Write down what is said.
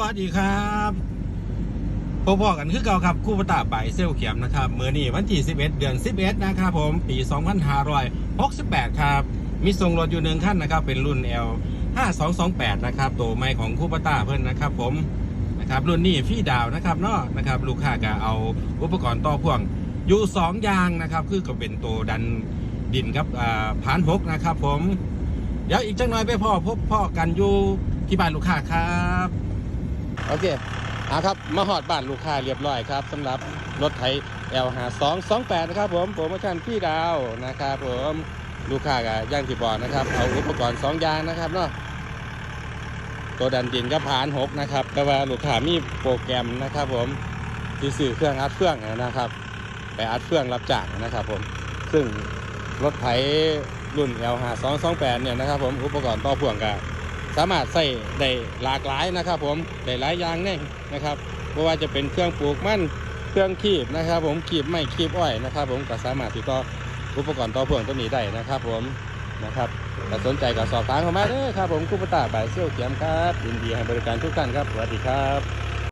วัสดีครับพบกันคือเก่าครับคู่ปตาใบเซลเขียมนะครับเมื่อนี้วันที่ 11 เดือน 11 นะครับ ผมปี 2568 ครับ มีส่งรถอยู่หนึ่งขั้นนะครับ เป็นรุ่น L 5228 นะครับ ตัวใหม่ของคู่ปตาเพิ่นนะครับ ผมนะครับรุ่นนี้ฟรีดาวนะครับเนาะนะครับ ลูกค้าก็เอาอุปกรณ์ต่อพ่วงอยู่ 2 อย่างนะครับ คือก็เป็นตัวดันดินครับอ่าผานพกนะครับ ผม เดี๋ยวอีกจังหน่อยไปพ่อพบพ่อกันอยู่ที่บ้านลูกค้าครับ โอเคเอาครับมาหอดบ้านลูกค้าเรียบร้อยครับสำหรับรถไถ L 5 2 2 8 นะครับผมโปรโมชั่นพี่ดาวนะครับผมลูกค้ากับย่างที่บอกนะครับ เอาอุปกรณ์2อย่างนะครับเนาะตัวดันดินกับผานหกนะครับแต่ว่าลูกค้ามีโปรแกรมนะครับ ผมที่สื่อเครื่องอัดเครื่องนะครับไปอัดเครื่องรับจ้างนะครับ ผมซึ่งรถไถรุ่น L 5 2 2 8 เนี่ยนะครับ ผมอุปกรณ์ต่อพ่วงกับ สามารถใส่ได้หลากหลายนะครับ ผมได้หลายอย่างแน่นะครับไม่ว่าจะเป็นเครื่องปลูกมันเครื่องคีบนะครับ ผมคีบไม้คีบอ้อยนะครับ ผมก็สามารถติดต่ออุปกรณ์ต่อพ่วงตัวนี้ได้นะครับ ผมนะครับถ้าสนใจก็สอบถามเข้ามาเด้อครับ ผมคุปตาบ่ายเซี่ยวเขียมครับยินดีให้บริการทุกท่านครับสวัสดีครับ